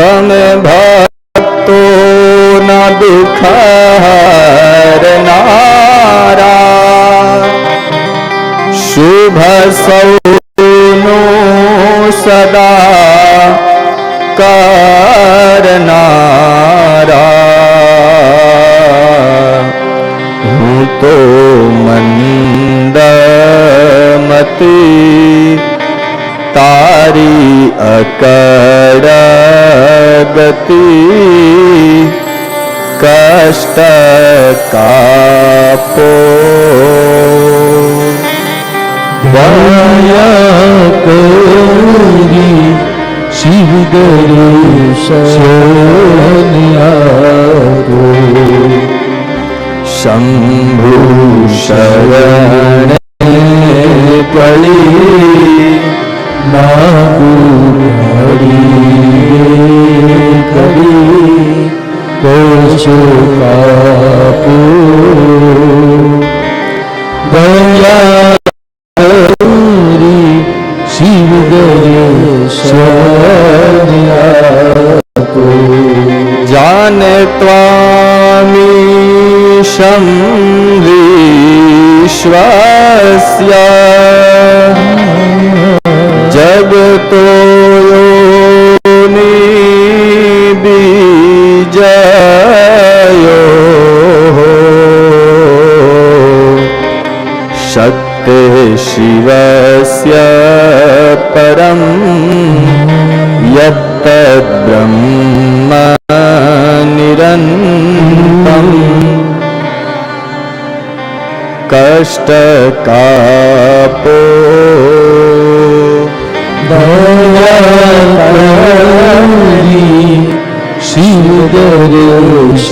તમે ભક્તો ના દુઃખ હરનારા શુભ સૌનું સદા કરનારા. હું તો મંદમતી તારી અકડ ગતિ કષ્ટ કાપો દયા કરી શિવ દર્શન્યારો कभी तो चुका दया शिव को जान त्वामी शम विश्वास्य शिवस्य परं यत्तद्ब्रह्म निरन्तम् कष्टकापो शिवदरुष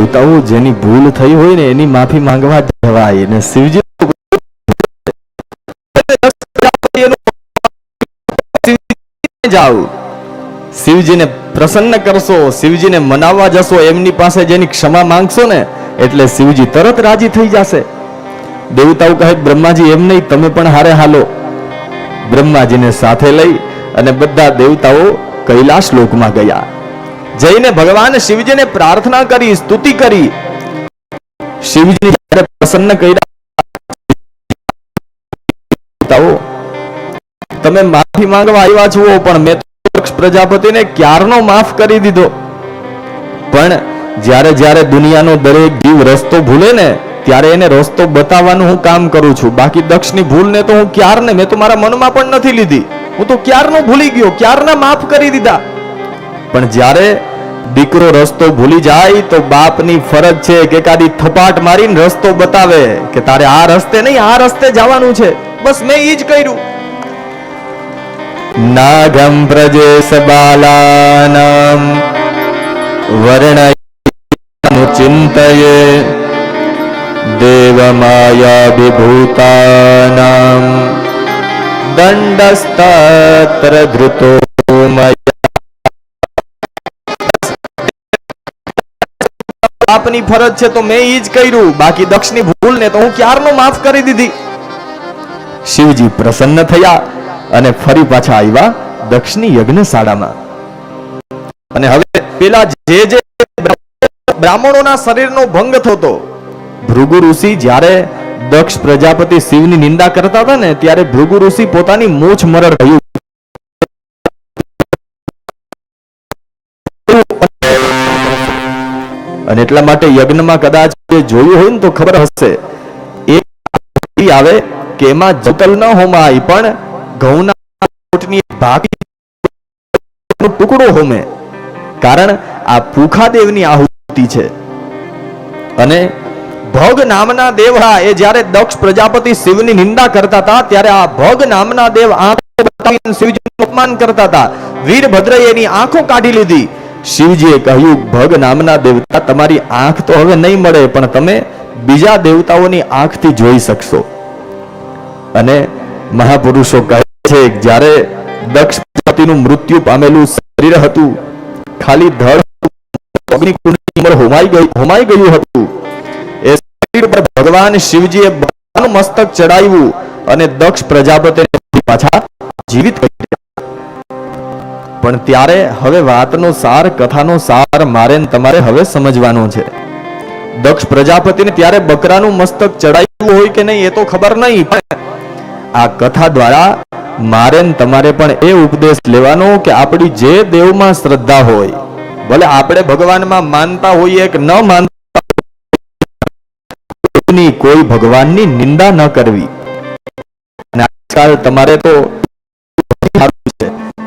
દેવતાઓ જેની ભૂલ થઈ હોય ને એની માફી માંગવા જવાય અને શિવજી જાઓ. શિવજીને પ્રસન્ન કરશો, શિવજીને મનાવવા જશો, એમની પાસે જેની ક્ષમા માંગશો ને, એટલે શિવજી તરત રાજી થઈ જશે. દેવતાઓ કહે, બ્રહ્માજી, એમ નહીં, તમે પણ હારે હાલો. બ્રહ્માજીને સાથે લઈ અને બધા દેવતાઓ કૈલાશ લોકમાં ગયા. જઈને ભગવાન શિવજીને પ્રાર્થના કરી, સ્તુતિ કરી. શિવજી પ્રસન્ન કર્યા. તમે માફી માંગવા આવ્યા છો, પણ મેં દક્ષ પ્રજાપતિને ક્યારનો માફ કરી દીધો? પણ જ્યારે જ્યારે દુનિયાનો દરેક જીવ રસ્તો ભૂલે ને, ત્યારે એને રસ્તો બતાવવાનું હું કામ કરું છું. બાકી દક્ષની ભૂલને તો હું ક્યારને, મેં તો મારા મનમાં પણ નથી લીધી. હું તો ક્યારનો ભૂલી ગયો, ક્યારના માફ કરી દીધા? પણ જ્યારે દીકરો રસ્તો ભૂલી જાય તો બાપની ફરજ છે કે કાદી થપાટ મારીને રસ્તો બતાવે કે તારે આ રસ્તે નહીં, આ રસ્તે જવાનું છે. બસ મેં ઈ જ કર્યું. નાગમ પ્રજેશ બાલાનામ વર્ણયે દેવમાયા દંડસ્તત્ર ધૃતો મયા આપની ફરજ છે તો મેં ઈ જ કર્યું. બાકી દક્ષની ભૂલ ને તો હું ક્યારનો માફ કરી દીધી? શિવજી પ્રસન્ન થયા અને ફરી પાછા આવ્યા દક્ષની યજ્ઞશાળામાં. અને હવે પેલા જે જે બ્રાહ્મણોના શરીરનો ભંગ થતો, ભૃગુ ઋષિ જ્યારે દક્ષ પ્રજાપતિ શિવની નિંદા કરતા હતા ને, ત્યારે ભૃગુ ઋષિ પોતાની મૂછ મરડ થયું અને એટલા માટે યજ્ઞમાં કદાચ જોયું હોય ને તો ખબર હશે. એ આવે કે એમાં જતલ ન હોમાય, પણ ઘઉંના લોટની ટુકડો હોમે. કારણ આ ભૂખાદેવની આહુતિ છે. અને ભગ નામના દેવડા એ જ્યારે દક્ષ પ્રજાપતિ શિવની નિંદા કરતા હતા, ત્યારે આ ભગ નામના દેવ આંખ શિવજી શિવજીનું અપમાન કરતા હતા. વીરભદ્રએ એની આંખો કાઢી લીધી. શિવજીએ કહ્યું, ભગ નામના દેવતા તમારી આંખ તો હવે નહીં મળે, પણ તમે બીજા દેવતાઓની આંખથી જોઈ શકશો અને મહાપુરુષો કહે છે, જ્યારે દક્ષ પ્રજાપતિનું મૃત્યુ પામેલું શરીર હતું, ખાલી ધડ અગ્નિકુંડની અંદર હોમાઈ ગઈ, હોમાઈ ગયું હતું એ શરીર પર ભગવાન શિવજીએ મસ્તક ચડાવ્યું અને દક્ષ પ્રજાપતિને પાછા જીવિત કરી દેતા. પણ ત્યારે હવે વાતનો સાર, કથાનો સાર મારે તમારે હવે સમજવાનો છે. દક્ષ પ્રજાપતિને ત્યારે બકરાનું મસ્તક ચડાયું હોય કે નહીં એ તો ખબર નહીં આ કથા દ્વારા મારે તમારે પણ એ ઉપદેશ લેવાનો કે આપણી જે દેવમાં શ્રદ્ધા હોય, ભલે આપણે ભગવાનમાં માનતા હોઈએ કે ન માનતા કોઈ ભગવાનની નિંદા ન કરવી. આજકાલ તમારે તો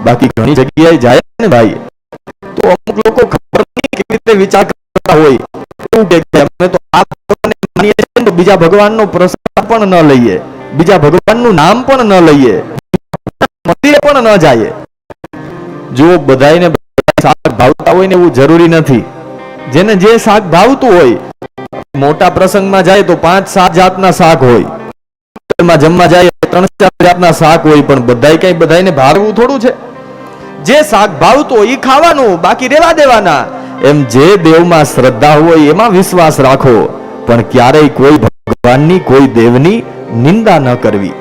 બાકી ઘણી જગ્યાએ જાય ને ભાઈ. તો અમુક લોકો ખબર નહીં કેવી રીતે વિચાર કરતા હોય. એવું કે અમે તો આ માનીએ છીએ તો બીજા ભગવાનનો પ્રસાદ પણ ન લઈએ. બીજા ભગવાનનું નામ પણ ન લઈએ. મંદિરે પણ ન જાય જો બધાયને બધા શાક ભાવતા હોય ને એવું જરૂરી નથી. જેને જે શાક ભાવતું હોય, મોટા પ્રસંગમાં જાય તો પાંચ સાત જાતના શાક હોય. જમવા જાય ત્રણ ચાર જાતના શાક હોય, પણ બધાય કઈ બધાને ભાવવું થોડું છે. જે શાક ભાવતો એ ખાવાનું, બાકી રેવા દેવાના. એમ જે દેવમાં શ્રદ્ધા હોય એમાં વિશ્વાસ રાખો. પણ ક્યારેય કોઈ ભગવાનની, કોઈ દેવની નિંદા ન કરવી.